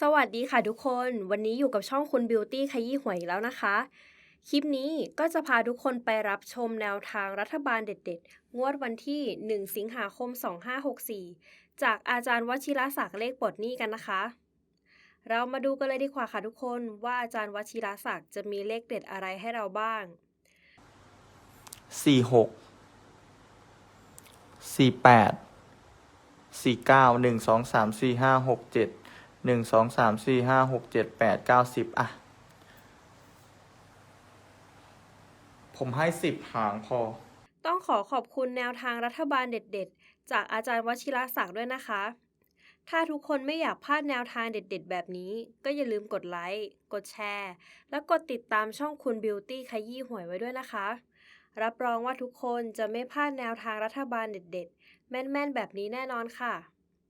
สวัสดีค่ะทุกคน วันนี้อยู่กับช่องคุณบิวตี้ขยี้หวยอีกแล้วนะคะ คลิปนี้ก็จะพาทุกคนไปรับชมแนวทางรัฐบาลเด็ด ๆ งวดวันที่ 1 สิงหาคม 2564 จากอาจารย์วชิรศักดิ์เลขปลดหนี้กันนะคะ เรามาดูกันเลยดีกว่าค่ะทุกคนว่าอาจารย์วชิรศักดิ์จะมีเลขเด็ดอะไรให้เราบ้าง สี่หก สี่แปด สี่เก้า หนึ่งสองสามสี่ห้าหกเจ็ด หนึ่งสองสามสี่ห้าหกเจ็ดแปดเก้าสิบอะ ผมให้สิบหางพอ ต้องขอขอบคุณแนวทางรัฐบาลเด็ด ๆ จากอาจารย์วชิรศักดิ์ด้วยนะคะ ถ้าทุกคนไม่อยากพลาดแนวทางเด็ด ๆ แบบนี้ ก็อย่าลืมกดไลค์ กดแชร์ และกดติดตามช่องคุณบิวตี้ขยี้หวยไว้ด้วยนะคะ รับรองว่าทุกคนจะไม่พลาดแนวทางรัฐบาลเด็ด ๆ แม่น ๆ แบบนี้แน่นอนค่ะ